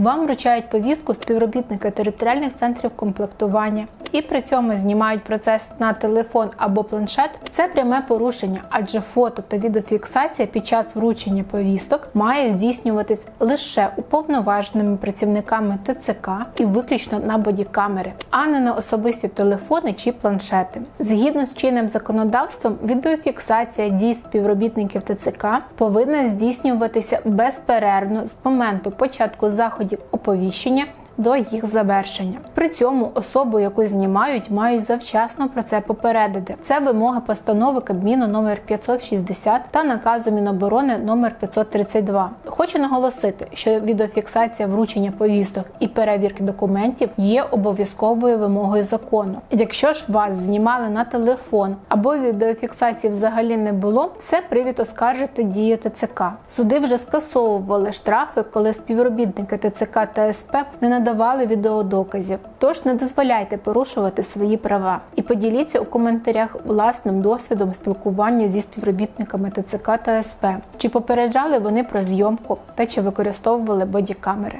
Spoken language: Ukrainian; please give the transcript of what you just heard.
Вам вручають повістку співробітники територіальних центрів комплектування і при цьому знімають процес на телефон або планшет. Це пряме порушення, адже фото та відеофіксація під час вручення повісток має здійснюватись лише уповноваженими працівниками ТЦК і виключно на бодікамери, а не на особисті телефони чи планшети. Згідно з чинним законодавством, відеофіксація дій співробітників ТЦК повинна здійснюватися безперервно з моменту початку заходів оповіщення до їх завершення. При цьому особу, яку знімають, мають завчасно про це попередити. Це вимога постанови Кабміну номер 560 та наказу Міноборони номер 532. Хочу наголосити, що відеофіксація вручення повісток і перевірки документів є обов'язковою вимогою закону. Якщо ж вас знімали на телефон або відеофіксації взагалі не було, це привід оскаржити дії ТЦК. Суди вже скасовували штрафи, коли співробітники ТЦК та СП не надавали відеодоказів. Тож не дозволяйте порушувати свої права і поділіться у коментарях власним досвідом спілкування зі співробітниками ТЦК та СП. Чи попереджали вони про зйомку та чи використовували бодікамери?